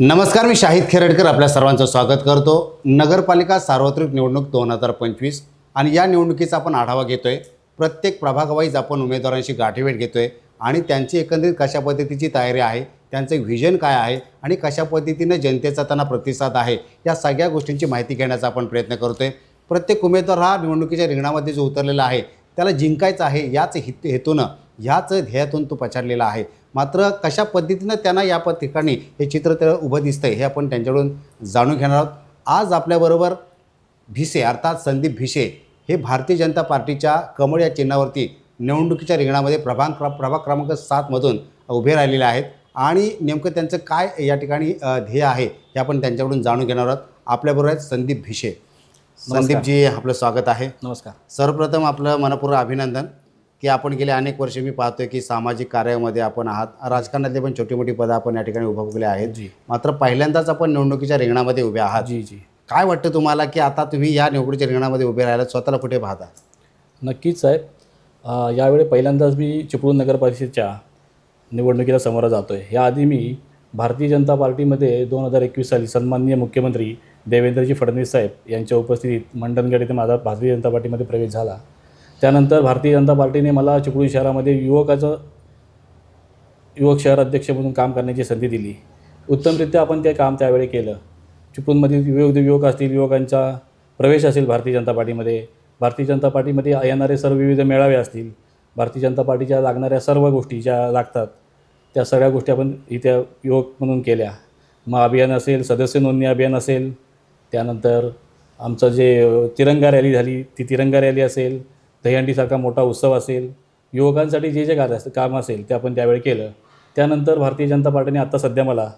नमस्कार मी शाहिद खेरडकर. आपल्या सर्वांचं स्वागत करतो. नगरपालिका सार्वत्रिक निवडणूक दोन हजार पंचवीस आणि या निवडणुकीचा आपण आढावा घेतोय. प्रत्येक प्रभागवाईज आपण उमेदवारांशी गाठीभेट घेतोय आणि त्यांची एकंदरीत कशा पद्धतीची तयारी आहे त्यांचं व्हिजन काय आहे आणि कशा पद्धतीनं जनतेचा त्यांना प्रतिसाद आहे या सगळ्या गोष्टींची माहिती घेण्याचा आपण प्रयत्न करतोय. प्रत्येक उमेदवार हा निवडणुकीच्या रिंगणामध्ये जो उतरलेला आहे त्याला जिंकायचं आहे याच हित हेतूनं ह्याच ध्येयातून तो पछाडलेला आहे. मात्र कशा पद्धतीनं त्यांना या प ठिकाणी हे चित्र त्याला उभं दिसतंय हे आपण त्यांच्याकडून जाणून घेणार आहोत. आज आपल्याबरोबर भिसे अर्थात संदीप भिसे हे भारतीय जनता पार्टीच्या कमळ या चिन्हावरती निवडणुकीच्या रिंगणामध्ये प्रभाग क्र प्रभाग क्रमांक सातमधून उभे राहिलेले आहेत. आणि नेमकं त्यांचं काय या ठिकाणी ध्येय आहे हे आपण त्यांच्याकडून जाणून घेणार आहोत. आपल्याबरोबर आहेत संदीप भिसे. संदीपजी आपलं स्वागत आहे. नमस्कार. सर्वप्रथम आपलं मनपूर्वक अभिनंदन. की आपण गेले अनेक वर्ष मी पाहतोय की सामाजिक कार्यामध्ये आपण आहात. राजकारणातले पण छोटी मोठी पदं आपण या ठिकाणी उभारले आहेत. जी. मात्र पहिल्यांदाच आपण निवडणुकीच्या रिंगणामध्ये उभे आहात. जी जी. काय वाटतं तुम्हाला की आता तुम्ही या निवडणुकीच्या रिंगणामध्ये उभे राहिला स्वतःला कुठे पाहता? नक्कीच साहेब. यावेळी पहिल्यांदाच मी चिपळूण नगर परिषदेच्या निवडणुकीला समोर जातो आहे याआधी मी भारतीय जनता पार्टीमध्ये दोन हजार एकवीस साली सन्माननीय मुख्यमंत्री देवेंद्रजी फडणवीस साहेब यांच्या उपस्थितीत मंडणगड येथे माझा भारतीय जनता पार्टीमध्ये प्रवेश झाला. त्यानंतर भारतीय जनता पार्टीने मला चिपळूण शहरामध्ये युवकाचं युवक शहर अध्यक्ष म्हणून काम करण्याची संधी दिली. उत्तमरित्या आपण ते काम त्यावेळी केलं. चिपळूणमधील युवक युवक असतील युवकांचा प्रवेश असेल भारतीय जनता पार्टीमध्ये. भारतीय जनता पार्टीमध्ये येणारे सर्व विविध मेळावे असतील. भारतीय जनता पार्टीच्या लागणाऱ्या सर्व गोष्टी ज्या लागतात त्या सगळ्या गोष्टी आपण इथे युवक म्हणून केल्या. मग अभियान असेल सदस्य नोंदणी अभियान असेल त्यानंतर आमचं जे तिरंगा रॅली झाली ती तिरंगा रॅली असेल दहीहंडीसारखा मोठा उत्सव असेल युवकांसाठी जे जे कार्य असतं काम असेल ते आपण त्यावेळी केलं. त्यानंतर भारतीय जनता पार्टीने आत्ता सध्या मला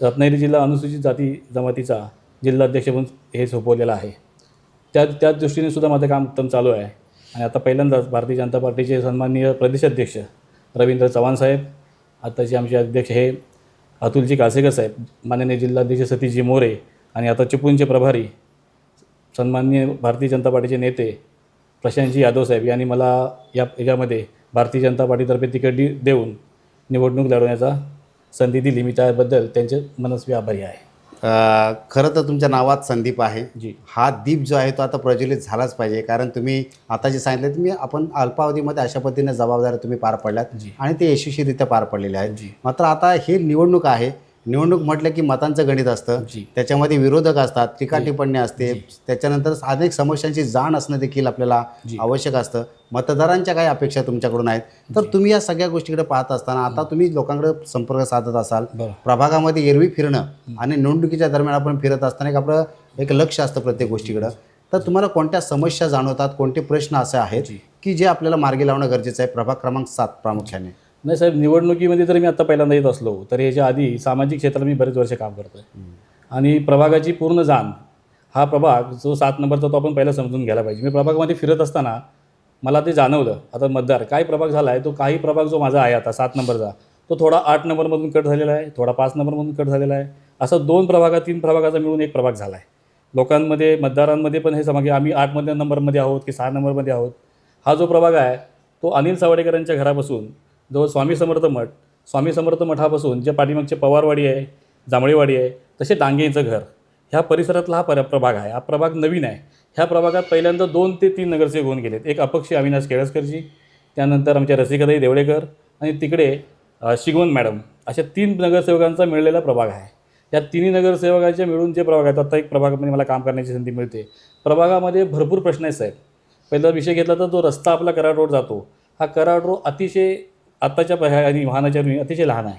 रत्नागिरी जिल्हा अनुसूचित जाती जमातीचा जिल्हाध्यक्ष म्हणून हे सोपवलेलं आहे. त्या त्याच दृष्टीने सुद्धा माझं काम उत्तम चालू आहे. आणि आता पहिल्यांदाच भारतीय जनता पार्टीचे सन्माननीय प्रदेशाध्यक्ष रवींद्र चव्हाण साहेब आत्ताचे आमचे अध्यक्ष हे अतुलजी कासेकर साहेब माननीय जिल्हाध्यक्ष सतीशजी मोरे आणि आता चिपळूणचे प्रभारी सन्माननीय भारतीय जनता पार्टीचे नेते प्रशांतजी यादव साहेब यांनी मला या याच्यामध्ये भारतीय जनता पार्टीतर्फे तिकीट दि- देऊन निवडणूक लढवण्याचा संधी दिली. मी त्याबद्दल त्यांचे मनस्वी आभारी आहे. खरं तर तुमच्या नावात संदीप आहे. जी. हा दीप जो आहे तो आता प्रज्वलित झालाच पाहिजे. कारण तुम्ही आता जे सांगितलं तुम्ही आपण अल्पावधीमध्ये अशा पद्धतीने जबाबदाऱ्या तुम्ही पार पडल्यात जी. आणि ते यशस्वीरित्या पार पडलेले आहेत. जी. मात्र आता हे निवडणूक आहे. निवडणूक म्हटलं की मतांचं गणित असतं. त्याच्यामध्ये विरोधक असतात टीका टिप्पणी असते. त्याच्यानंतर अनेक समस्यांची जाण असणं देखील आपल्याला. आवश्यक असतं. मतदारांच्या काही अपेक्षा तुमच्याकडून आहेत. तर तुम्ही या सगळ्या गोष्टीकडे पाहत असताना आता तुम्ही लोकांकडे संपर्क साधत असाल प्रभागामध्ये एरवी फिरणं आणि निवडणुकीच्या दरम्यान आपण फिरत असताना एक आपलं एक लक्ष असतं प्रत्येक गोष्टीकडं. तर तुम्हाला कोणत्या समस्या जाणवतात कोणते प्रश्न असे आहेत. की जे आपल्याला मार्गी लावणं गरजेचं आहे? प्रभाग क्रमांक सात प्रामुख्याने. नाही साहेब निवडणुकीमध्ये जर मी आता पहिल्यांदा येत असलो तर याच्या आधी सामाजिक क्षेत्रात मी बरेच वर्ष काम करतो आहे आणि प्रभागाची पूर्ण जाण हा प्रभाग जो सात नंबरचा तो आपण पहिला समजून घ्यायला पाहिजे. मी प्रभागामध्ये फिरत असताना मला ते जाणवलं आता मतदार काही प्रभाग झाला आहे तो काही प्रभाग जो माझा आहे आता सात नंबरचा तो थोडा आठ नंबरमधून कट झालेला आहे थोडा पाच नंबरमधून कट झालेला आहे. असं दोन प्रभागात तीन प्रभागाचा मिळून एक प्रभाग झाला आहे लोकांमध्ये मतदारांमध्ये पण हे समज आम्ही आठमध्ये नंबरमध्ये आहोत की सहा नंबरमध्ये आहोत. हा जो प्रभाग आहे तो अनिल सावडेकरांच्या घरापासून जवळ स्वामी समर्थ मठ. स्वामी समर्थ मठापासून जे पाठीमागचे पवारवाडी आहे जांभळीवाडी आहे तसे डांगेचं घर. ह्या परिसरातला हा पर प्रभाग आहे. हा प्रभाग नवीन आहे. ह्या प्रभागात पहिल्यांदा दोन ते तीन नगरसेवक होऊन गेलेत. एक अपक्ष अविनाश केळसकरजी त्यानंतर आमच्या रसिकाताई देवळेकर आणि तिकडे अ, शिगवण मॅडम. अशा तीन नगरसेवकांचा मिळलेला प्रभाग आहे. या तिन्ही नगरसेवकांचे मिळून जे प्रभाग आहेत आता एक प्रभागामध्ये मला काम करण्याची संधी मिळते. प्रभागामध्ये भरपूर प्रश्न आहेत साहेब. पहिला विषय घेतला तर जो रस्ता आपला कराड रोड जातो. हा कराड रोड अतिशय आत्ताच्या प- आणि वाहनाच्या रुंदी अतिशय लहान आहे.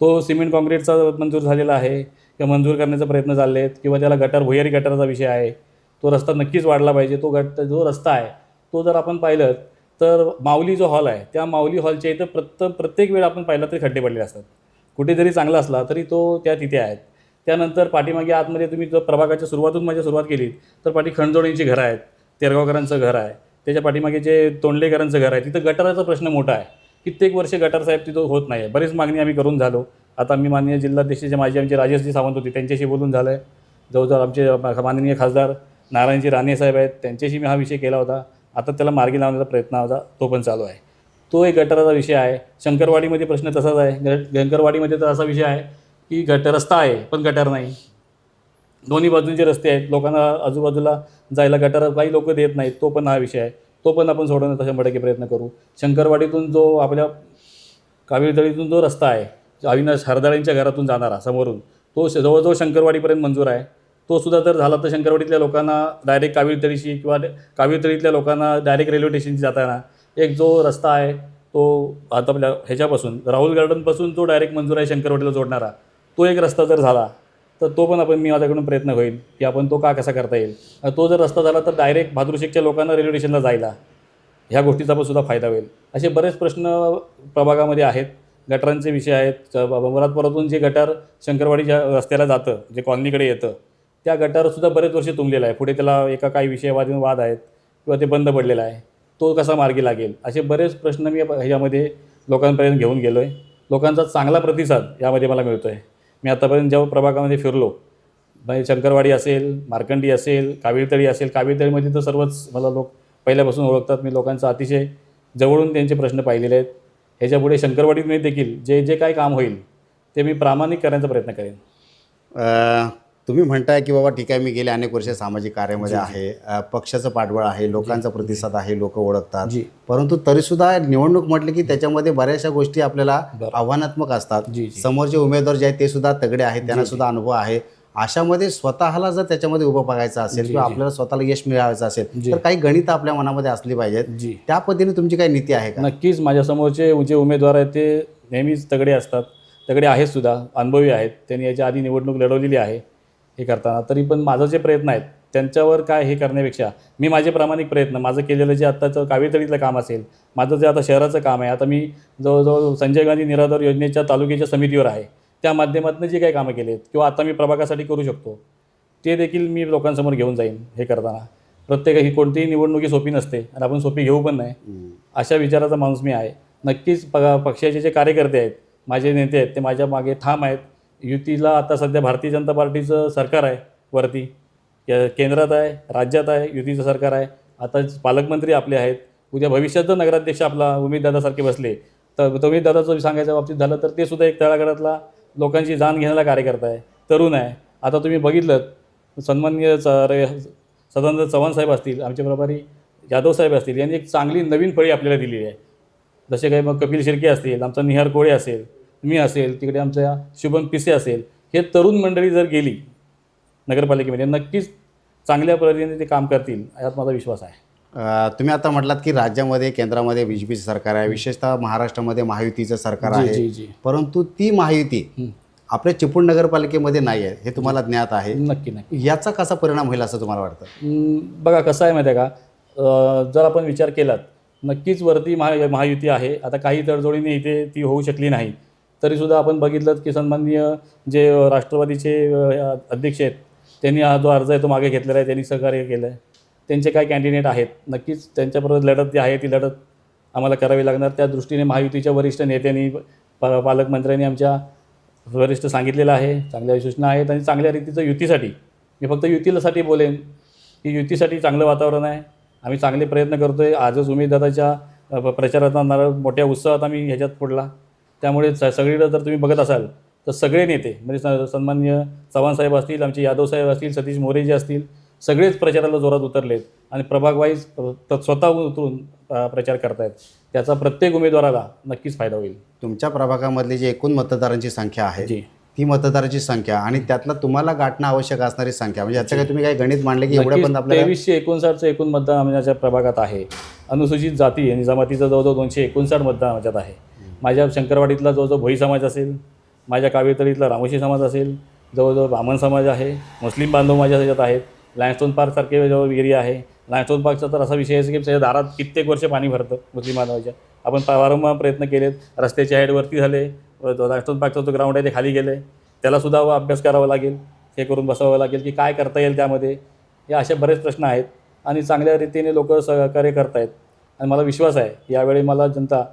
तो सिमेंट काँक्रीटचा मंजूर झालेला आहे किंवा मंजूर करण्याचा प्रयत्न चालले आहेत किंवा त्याला गटार भुयारी गटाराचा विषय आहे तो रस्ता नक्कीच वाढला पाहिजे. तो गट जो रस्ता आहे तो जर आपण पाहिलं तर माऊली जो हॉल आहे त्या माऊली हॉलच्या इथं प्रत्य प्रत्येक वेळ आपण पाहिलं तरी खड्डे पडलेले असतात. कुठे जरी चांगला असला तरी तो त्या तिथे आहेत. त्यानंतर पाठीमागे आतमध्ये तुम्ही जर प्रभागाच्या सुरुवातून माझ्या सुरुवात केली तर पाठी खणजोडींची घरं आहेत तेरगावकरांचं घर आहे त्याच्या पाठीमागे जे तोंडलेकरांचं घर आहे तिथं गटाराचा प्रश्न मोठा आहे. कित्येक वर्ष गटार साहेब तिथं होत नाही आहे बरीच मागणी आम्ही करून झालो. आता मी माननीय जिल्हाध्यक्षाचे माझे आमचे राजेशजी सावंत होते त्यांच्याशी बोलून झालं आहे जवळजवळ आमचे माननीय खासदार नारायणजी राणे साहेब आहेत त्यांच्याशी मी हा विषय केला होता. आता त्याला मार्गी लावण्याचा प्रयत्न होता तो पण चालू आहे. तो एक गटाराचा विषय आहे. शंकरवाडीमध्ये प्रश्न तसाच आहे. गट शंकरवाडीमध्ये तर असा विषय आहे की गट रस्ता आहे पण गटार नाही. दोन्ही बाजूंचे रस्ते आहेत. लोकांना आजूबाजूला जायला गटार काही लोक देत नाहीत तो पण हा विषय आहे. तो पण आपण सोडवण्याचा शंभर टक्के प्रयत्न करू. शंकरवाडीतून जो आपल्या कावीळतळीतून जो रस्ता आहे अविनाश हरदाळींच्या घरातून जाणारा समोरून तो जवळजवळ शंकरवाडीपर्यंत मंजूर आहे. तो सुद्धा जर झाला तर शंकरवाडीतल्या लोकांना डायरेक्ट कावीळतळीशी किंवा कावीळतळीतल्या लोकांना डायरेक्ट रेल्वे स्टेशनशी जाताना एक जो रस्ता आहे तो आता आपल्या ह्याच्यापासून राहुल गार्डनपासून जो डायरेक्ट मंजूर आहे शंकरवाडीला जोडणारा. तो एक रस्ता जर झाला तर तो पण आपण मी माझ्याकडून प्रयत्न होईल की आपण तो का कसा करता येईल. तो जर रस्ता झाला तर डायरेक्ट भाद्रुशेकच्या लोकांना रेल्वे स्टेशनला जायला ह्या गोष्टीचा पण सुद्धा फायदा होईल. असे बरेच प्रश्न प्रभागामध्ये आहेत. गटारांचे विषय आहेत. मुरादपुरातून जे गटार शंकरवाडीच्या रस्त्याला जातं जे कॉलनीकडे येतं त्या गटारसुद्धा बरेच वर्ष तुंबलेलं आहे. पुढे त्याला एका काही विषयवादी वाद आहेत किंवा ते बंद पडलेलं आहे. तो कसा मार्गी लागेल? असे बरेच प्रश्न मी ह्याच्यामध्ये लोकांपर्यंत घेऊन गेलो आहे लोकांचा चांगला प्रतिसाद यामध्ये मला मिळतो आहे मी आतापर्यंत जेव्हा प्रभागामध्ये फिरलो म्हणजे शंकरवाडी असेल मार्कंडी असेल कावीळतळी असेल कावीळतळीमध्ये तर सर्वच मला लोक पहिल्यापासून ओळखतात. मी लोकांचा अतिशय जवळून त्यांचे प्रश्न पाहिलेले आहेत. ह्याच्यापुढे शंकरवाडीमध्ये देखील जे जे काय काम होईल ते मी प्रामाणिक करण्याचा प्रयत्न करेन. तुम्ही म्हणताय की बाबा ठीक आहे मी गेले अनेक वर्ष सामाजिक कार्यामध्ये आहे पक्षाचं पाठबळ आहे लोकांचा प्रतिसाद आहे लोक ओळखतात. जी. परंतु तरीसुद्धा निवडणूक म्हटलं की त्याच्यामध्ये बऱ्याचशा गोष्टी आपल्याला. आव्हानात्मक असतात. जी, जी. समोर जे उमेदवार जे आहेत ते सुद्धा तगडे आहेत त्यांना सुद्धा अनुभव आहे. अशामध्ये स्वतःला जर त्याच्यामध्ये उभं बघायचं असेल किंवा. आपल्याला स्वतःला यश मिळवायचं असेल. तर काही गणित आपल्या मनामध्ये असली पाहिजेत. त्या पद्धतीने तुमची काही नीती आहे का? नक्कीच. माझ्यासमोरचे जे उमेदवार आहेत ते नेहमीच तगडे असतात. तगडे आहेत सुद्धा. अनुभवी आहेत. त्यांनी याच्या आधी निवडणूक लढवलेली आहे. हे करताना. तरी पण माझं जे प्रयत्न आहेत त्यांच्यावर काय हे करण्यापेक्षा मी माझे प्रामाणिक प्रयत्न माझं केलेलं जे आत्ताचं कावेतळीतलं काम असेल माझं जे आता शहराचं काम आहे आता मी जवळजवळ संजय गांधी निराधार योजनेच्या तालुक्याच्या समितीवर आहे. त्या माध्यमातून जे काही कामं केलेत किंवा आता मी प्रभागासाठी करू शकतो ते देखील मी लोकांसमोर घेऊन जाईन हे करताना. प्रत्येक ही कोणतीही निवडणुकी सोपी नसते आणि आपण सोपी घेऊ पण नाही. अशा विचाराचा माणूस मी आहे. नक्कीच प पक्षाचे जे कार्यकर्ते आहेत माझे नेते आहेत ते माझ्या मागे ठाम आहेत. युतीला आता सध्या भारतीय जनता पार्टीचं सरकार आहे वरती. केंद्रात आहे राज्यात आहे युतीचं सरकार आहे. आता पालकमंत्री आपले आहेत. उद्या भविष्यात जर नगराध्यक्ष आपला उमेददादासारखे बसले. तर उमेददादाचं सांगायच्या बाबतीत झालं तर ते सुद्धा एक तळागडातला लोकांची जाण घेण्याला कार्यकर्ता आहे. तरुण आहे. आता तुम्ही बघितलं सन्मान्य च सदानंद चव्हाण साहेब असतील आमचे प्रभारी जाधव साहेब असतील यांनी एक चांगली नवीन फळी आपल्याला दिलेली आहे. जसे काही मग कपिल शिर्के असतील आमचा निहार कोळे असेल मी असेल तिकडे आमच्या शुभम पिसे असेल हे तरुण मंडळी जर गेली नगरपालिकेमध्ये नक्कीच चांगल्या पद्धतीने ते काम करतील यात माझा विश्वास आहे. तुम्ही आता म्हटलात की राज्यामध्ये केंद्रामध्ये बी जे पीचं सरकार आहे. विशेषतः महाराष्ट्रामध्ये महायुतीचं सरकार आहे. परंतु ती महायुती. आपल्या चिपळूण नगरपालिकेमध्ये नाही आहे हे तुम्हाला ज्ञात आहे. नक्की नक्की. याचा कसा परिणाम होईल असं तुम्हाला वाटतं? बघा कसं आहे माहिती आहे का जर आपण विचार केलात नक्कीच वरती महा महायुती आहे. आता काही तडजोडीने इथे ती होऊ शकली नाही. तरीसुद्धा आपण बघितलं की सन्माननीय जे राष्ट्रवादीचे अध्यक्ष आहेत त्यांनी हा जो अर्ज आहे तो मागे घेतलेला आहे त्यांनी सहकार्य केलं आहे. त्यांचे काय कॅन्डिडेट आहेत? नक्कीच त्यांच्याबरोबर लढत जी आहे ती लढत आम्हाला करावी लागणार. त्या दृष्टीने महायुतीच्या वरिष्ठ नेत्यांनी पा पालकमंत्र्यांनी आमच्या वरिष्ठ सांगितलेलं आहे. चांगल्या सूचना आहेत आणि चांगल्या रीतीचं युतीसाठी मी फक्त युतीसाठी बोलेन की युतीसाठी चांगलं वातावरण आहे. आम्ही चांगले प्रयत्न करतो आहे आजच उमेदवाराच्या प्रचारात मोठ्या उत्साहात आम्ही ह्याच्यात पडला त्यामुळे स सगळीकडे जर तुम्ही बघत असाल तर सगळे नेते म्हणजे स सन्मान्य चव्हाण साहेब असतील आमचे यादव साहेब असतील सतीश मोरे जे असतील सगळेच प्रचाराला जोरात उतरलेत आणि प्रभाग वाईज स्वतः उतरून प्रचार करतायत. त्याचा प्रत्येक उमेदवाराला नक्कीच फायदा होईल. तुमच्या प्रभागामधली जी एकूण मतदारांची संख्या आहे जी. ती मतदाराची संख्या आणि त्यातला तुम्हाला गाठणं आवश्यक असणारी संख्या म्हणजे याचं काही तुम्ही काही गणित मांडले की एवढ्या पण आपल्याला तेवीसशे एकोणसाठचं एकूण मतदान आमच्या प्रभागात आहे. अनुसूचित जाती आणि जमातीचं जवळजवळ दोनशे एकोणसाठ मतदान माझ्यात आहे. माझ्या शंकरवाडीतला जवळजवळ भोई समाज असेल माझ्या कावेतळीतला रामोशी समाज असेल जवळजवळ ब्राह्मण समाज आहे मुस्लिम बांधव माझ्या ह्याच्यात आहेत लायन्स्टोन पार्कसारखे जवळ एरिया आहे. लायन्स्टोन पार्कचा तर असा विषय आहे की त्याच्या दारात कित्येक वर्ष पाणी भरतं मुस्लिम बांधवाच्या. आपण वारंवार प्रयत्न केलेत रस्त्याच्या हाईट वरती झाले लायन्स्टोन पार्कचा जो ग्राउंड आहे ते खाली गेले त्यालासुद्धा अभ्यास करावा लागेल हे करून बसावं लागेल की काय करता येईल त्यामध्ये. हे असे बरेच प्रश्न आहेत आणि चांगल्या रीतीने लोक सहकार्य करतायत. आणि मला विश्वास आहे यावेळी मला जनता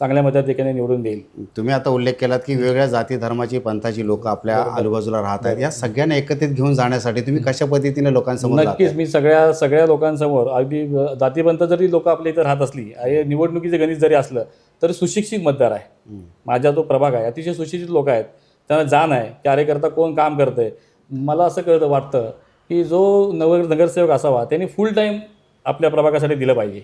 चांगल्या मताधिकाने निवडून देईल. तुम्ही आता उल्लेख केलात की वेगवेगळ्या जाती धर्माची पंथाची लोक आपल्या आजूबाजूला राहत आहेत या सगळ्यांना एकत्रित घेऊन जाण्यासाठी तुम्ही कशा पद्धतीने लोकांसमोर? नक्कीच मी सगळ्या सगळ्या लोकांसमोर अगदी जातीपंथ जरी लोक आपल्या इथं राहत असली निवडणुकीचे गणित जरी असलं तरी सुशिक्षित मतदार आहे. माझा जो प्रभाग आहे अतिशय सुशिक्षित लोक आहेत. त्यांना जाण आहे कार्यकर्ता कोण काम करतं आहे मला असं कळतं वाटतं की जो नगर नगरसेवक असावा त्यांनी फुल टाईम आपल्या प्रभागासाठी दिलं पाहिजे.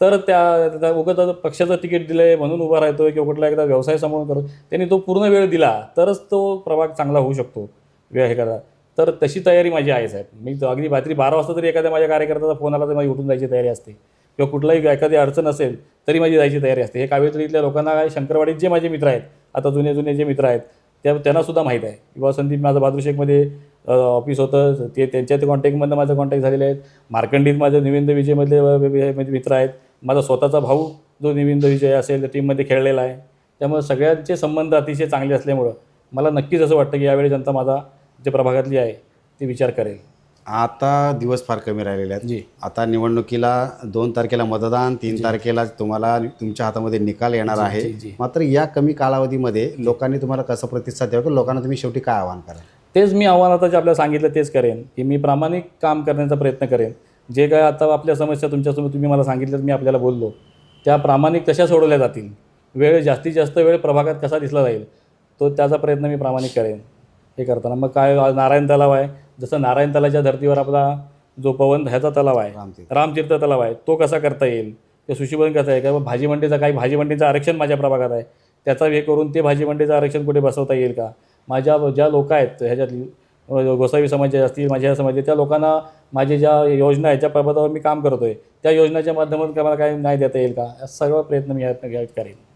तर त्या त्या उगाच पक्षाचं तिकीट दिलं आहे म्हणून उभा राहतो किंवा कुठला एकदा व्यवसाय सांभाळून करतो त्यांनी तो पूर्ण वेळ दिला तरच तो प्रभाग चांगला होऊ शकतो. वेळ हे करा तर तशी तयारी माझी आहे साहेब. मी तो अगदी रात्री बारा वाजता तरी एखाद्या माझ्या कार्यकर्त्याचा फोन आला तर माझी उठून जायची तयारी असते. किंवा कुठलाही एखादी अडचण असेल तरी माझी जायची तयारी असते. हे कावेत्री इथल्या लोकांना काय शंकरवाडीत जे माझे मित्र आहेत आता जुने जुने जे मित्र आहेत त्या त्यांनासुद्धा माहीत आहे. किंवा संदीप माझं बादरशेखमध्ये ऑफिस होतं. ते त्यांच्या ते कॉन्टॅक्टमधनं माझं कॉन्टॅक्ट झालेले आहेत मार्कंडीत माझं निवेंद विजयमधले म्हणजे मित्र आहेत. माझा स्वतःचा भाऊ जो निविंद विजय असेल त्या टीममध्ये खेळलेला आहे. त्यामुळे सगळ्यांचे संबंध अतिशय चांगले असल्यामुळं मला नक्कीच असं वाटतं की यावेळी जनता माझा जे प्रभागातली आहे ती विचार करेल. आता दिवस फार कमी राहिलेले आहेत. जी. आता निवडणुकीला दोन तारखेला मतदान तीन तारखेला तुम्हाला तुमच्या हातामध्ये निकाल येणार आहे. मात्र या कमी कालावधीमध्ये लोकांनी तुम्हाला कसं प्रतिसाद द्यावा की लोकांना तुम्ही शेवटी काय आवाहन कराल? तेच मी आव्हान आता जे आपल्याला सांगितलं तेच करेन की मी प्रामाणिक काम करण्याचा प्रयत्न करेन. जे काय आता आपल्या समस्या तुमच्यासमोर तुम्ही मला सांगितलं मी आपल्याला बोललो. त्या प्रामाणिक कशा सोडवल्या जातील. वेळ जास्तीत जास्त वेळ प्रभागात कसा दिसला जाईल तो त्याचा प्रयत्न मी प्रामाणिक करेन. हे करताना. मग काय नारायण तलाव आहे. जसं नारायण तलाच्या धर्तीवर आपला जो पवन ह्याचा तलाव आहे. रामतीर्थ. तलाव आहे. तो कसा करता येईल? ते सुशीभरण कसं आहे? किंवा भाजी मंडीचा काही भाजी मंडीचं आरक्षण माझ्या प्रभागात आहे. त्याचा हे करून ते भाजी मंडीचं आरक्षण कुठे बसवता येईल का? माझ्या ज्या लोक आहेत ह्याच्यातली अ, गोसावी समाज असतील माझ्या समाज त्या लोकांना माझे ज्या योजना आहेत ज्या प्रबंधावर मी काम करतो आहे त्या योजनेच्या माध्यमातून मला काही न्याय देता येईल का? या सर्व प्रयत्न मी यात करेन.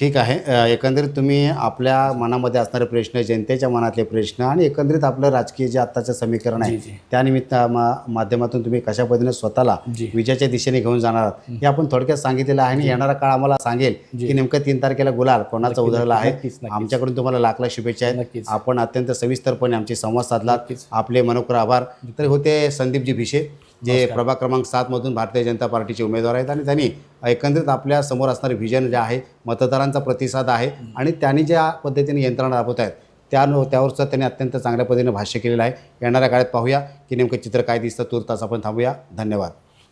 ठीक आहे एकंदरीत तुम्ही आपल्या मनामध्ये असणारे प्रश्न जनतेच्या मनातले प्रश्न आणि एकंदरीत आपलं राजकीय जे आत्ताचं समीकरण आहे. त्यानिमित्त मा माध्यमातून तुम्ही कशा पद्धतीने स्वतःला. विजयाच्या दिशेने घेऊन जाणार आहात हे आपण थोडक्यात सांगितलेलं आहे आणि येणारा काळ आम्हाला सांगेल की नेमकं तीन तारखेला गुलाल कोणाचा उधळला आहे. आमच्याकडून तुम्हाला लाख लाख शुभेच्छा आहेत. आपण अत्यंत सविस्तरपणे आमचे संवाद साधलात. आपले मनोकर आभार तर होते संदीपजी भिशे जे प्रभाग क्रमांक सातमधून भारतीय जनता पार्टीचे उमेदवार आहेत आणि त्यांनी एकंदरीत आपल्यासमोर असणारे व्हिजन जे आहे मतदारांचा प्रतिसाद आहे आणि त्यांनी ज्या पद्धतीने यंत्रणा राबवत आहेत त्या त्यावरचं त्यांनी अत्यंत चांगल्या पद्धतीने भाष्य केलेलं आहे. येणाऱ्या काळात पाहूया की नेमकं चित्र काय दिसतं तुर्तास आपण थांबूया. धन्यवाद.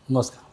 नमस्कार.